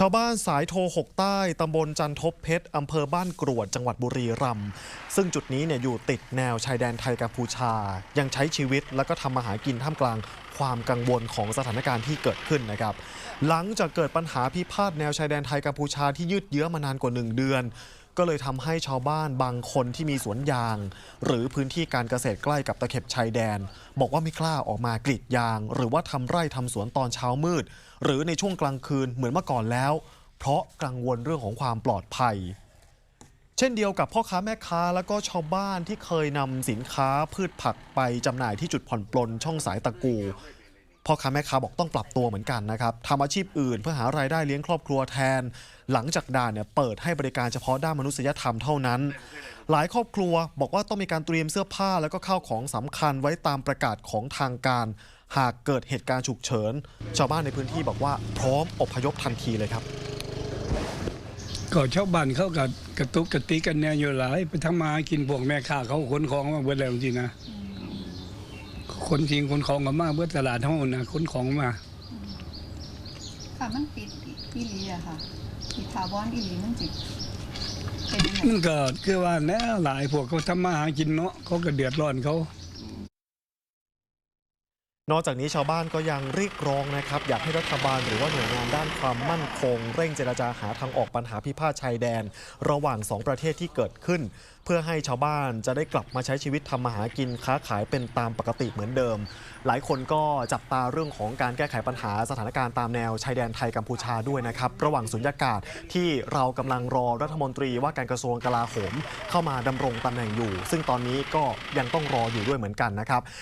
ชาวบ้านสายโทหกใต้ตำบลจันทบเพชรอำเภอบ้านกรวดจังหวัดบุรีรัมย์ซึ่งจุดนี้เนี่ยอยู่ติดแนวชายแดนไทยกัมพูชา ยังใช้ชีวิตแล้วก็ทำมาหากินท่ามกลางความกังวลของสถานการณ์ที่เกิดขึ้นนะครับ หลังจากเกิดปัญหาพิพาทแนวชายแดนไทยกัมพูชาที่ยืดเยื้อมานานกว่า 1 เดือน ก็เลยทำให้ชาวบ้านบางคนที่มีสวนยาง หรือพื้นที่การเกษตรใกล้กับตะเข็บชายแดน บอกว่าไม่กล้าออกมากรีดยาง หรือว่าทำไร่ทำสวนตอนเช้ามืด หรือในช่วงกลางคืนเหมือนเมื่อก่อนแล้ว เพราะกังวลเรื่องของความปลอดภัย เช่นเดียวกับพ่อค้าแม่ค้าแล้วก็ชาวบ้านที่เคยนำสินค้าพืชผักไปจำหน่ายที่จุดผ่อนปลนช่องสายตะกู พ่อค้าแม่ค้าบอกต้องปรับตัวเหมือนกันนะครับทำอาชีพอื่นเพื่อหารายได้เลี้ยงครอบครัวแทน หลังจากด่านเนี่ยเปิดให้บริการเฉพาะด้านมนุษยธรรมเท่านั้น หลายครอบครัวบอกว่าต้องมีการเตรียมเสื้อผ้าแล้วก็ข้าวของสำคัญไว้ตามประกาศของทางการ หากเกิดเหตุการณ์ฉุกเฉิน ชาวบ้านในพื้นที่บอกว่าพร้อมอพยพทันทีเลยครับก็ชาวบ้านเขาก็กระตุกกระติกกันแนวอยู่หลายไปทำมาหากินพวกแม่ค้าเขาขนของมาเบิดแล้วจริงนะ คนจริงคนของก็มาเบิดตลาดเฮานะขนของมาค่ะมันปิดอีหลีอะค่ะปิดถาวรอีหลีมันจิเป็นยังไงมันก็คือว่าแน่หลายพวกเขาทำมาหากินเนาะเขาก็เดือดร้อนเขา นอกจากนี้ชาวบ้านก็ยังเรียกร้องนะครับ อยากให้รัฐบาลหรือว่าหน่วยงานด้านความมั่นคง เร่งเจรจาหาทางออกปัญหาพิพาทชายแดน ระหว่างสองประเทศที่เกิดขึ้น เพื่อให้ชาวบ้านจะได้กลับมาใช้ชีวิตทำมาหากินค้าขายเป็นตามปกติเหมือนเดิม หลายคนก็จับตาเรื่องของการแก้ไขปัญหาสถานการณ์ตามแนวชายแดนไทยกัมพูชาด้วยนะครับระหว่างสุญญากาศที่เรากำลังรอรัฐมนตรีว่าการกระทรวงกลาโหม เข้ามาดำรงตำแหน่งอยู่ ซึ่งตอนนี้ก็ยังต้องรออยู่ด้วยเหมือนกันนะครับ